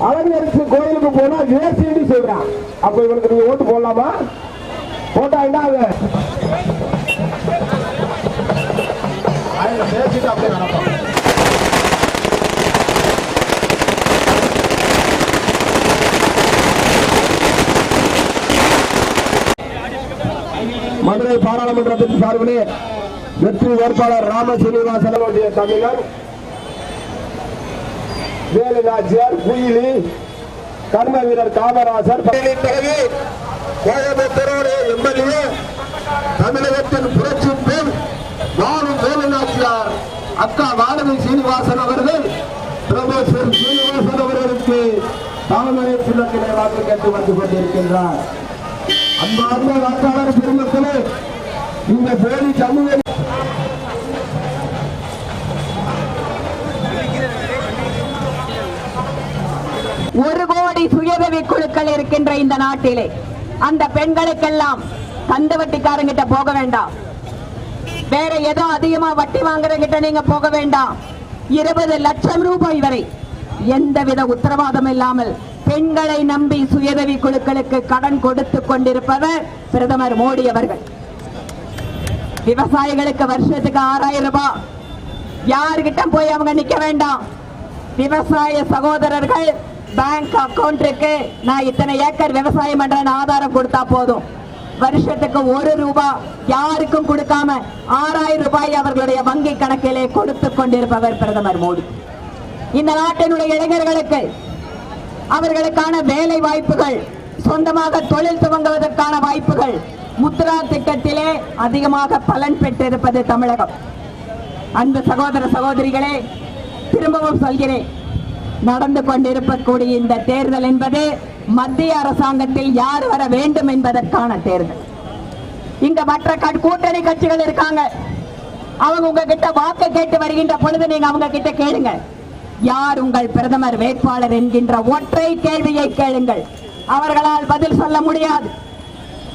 வச்சு கோயிலுக்கு போனா வேசின்னு சொல்றான். அப்ப இவனுக்கு நீங்க ஓட்டு போடலாமா? போட்டா என்ன அது பேசிட்டு அப்படியே நடப்பான் மதுரை பாராளுமன்றத்தின் சார்பிலே வெற்றி வேட்பாளர் ராம சீனிவாசன் அவருடைய தமிழர் வேலுநாச்சியார் குயிலி கர்ம வீரர் காமராசர் பிறகு தலைவி கோயம்புத்தூரோட எம்எல்ஏ தமிழகத்தின் புரட்சி பெண் வாழும் வேலுநாச்சியார் அக்கா வானதி சீனிவாசன் அவர்கள் பிரபோசர் சீனிவாசன் அவர்களுக்கு தாமரை சின்னத்திலே வாக்கு கேட்டு வந்து கொண்டிருக்கின்றார். அன்பார்ந்த வாக்காளர் பெருமக்களே இந்த போலி சமூக ஒரு கோடி சுயதவி குழுக்கள் இருக்கின்ற இந்த நாட்டிலே. அந்த பெண்களுக்கெல்லாம் கந்து வட்டிக்காரங்கிட்ட போக வேண்டாம். வேற ஏதோ அதிகமா வட்டி வாங்குறங்கிட்ட நீங்க போக வேண்டாம். இருபது லட்சம் ரூபாய் வரை எந்தவித உத்தரவாதம் இல்லாமல் பெண்களை நம்பி சுயதவி குழுக்களுக்கு கடன் கொடுத்து கொண்டிருப்பவர் பிரதமர் மோடி அவர்கள். விவசாயிகளுக்கு வருஷத்துக்கு ஆறாயிரம் ரூபாய். யாருகிட்ட போய் அவங்க நிக்க வேண்டாம். விவசாய சகோதரர்கள் பேங்க் அக்கௌண்ட்டுக்கு நான் இத்தனை ஏக்கர் விவசாயம் பண்றேன்னு ஆதாரம் கொடுத்தா போதும். வருஷத்துக்கு ஒரு ரூபாய் யாருக்கும் கொடுக்காம ஆறாயிரம் ரூபாய் அவர்களுடைய வங்கி கணக்கிலே கொடுத்து கொண்டிருப்பவர் பிரதமர் மோடி. இந்த நாட்டினுடைய இளைஞர்களுக்கு அவர்களுக்கான வேலை வாய்ப்புகள் சொந்தமாக தொழில் துவங்குவதற்கான வாய்ப்புகள் முத்ரா திட்டத்திலே அதிகமாக பலன் பெற்றிருப்பது தமிழகம். அன்பு சகோதர சகோதரிகளே திரும்பவும் சொல்கிறேன். நடந்து கொண்டிருக்கக்கூடிய இந்த தேர்தல் என்பது மத்திய அரசாங்கத்தில் யார் வர வேண்டும் என்பதற்கான தேர்தல். இங்க மற்ற கூட்டணி கட்சிகள் இருக்காங்க. அவங்க உங்ககிட்ட வாக்கு கேட்டு வருகின்ற பொழுது நீங்க அவங்க கிட்ட கேளுங்க. யார் உங்கள் பிரதமர் வேட்பாளர் என்கின்ற ஒற்றை கேள்வியை கேளுங்கள். அவர்களால் பதில் சொல்ல முடியாது.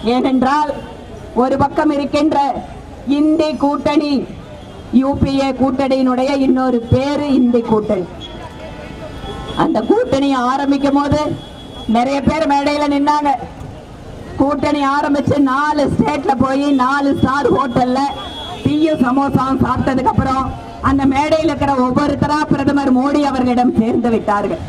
ஏனென்றால் ஒரு பக்கம் இருக்கின்ற இந்தி கூட்டணி யூபிஏ கூட்டணியினுடைய இன்னொரு பேரு இந்தி கூட்டணி. அந்த கூட்டணி ஆரம்பிக்கும் போது நிறைய பேர் மேடையில நின்னாங்க. கூட்டணி ஆரம்பிச்சு நாலு ஸ்டேட்ல போய் நாலு ஸ்டார் ஹோட்டல்ல தீய சமோசாவும் சாப்பிட்டதுக்கு அப்புறம் அந்த மேடையில் இருக்கிற ஒவ்வொருத்தரா பிரதமர் மோடி அவர்களிடம் சேர்ந்து விட்டார்கள்.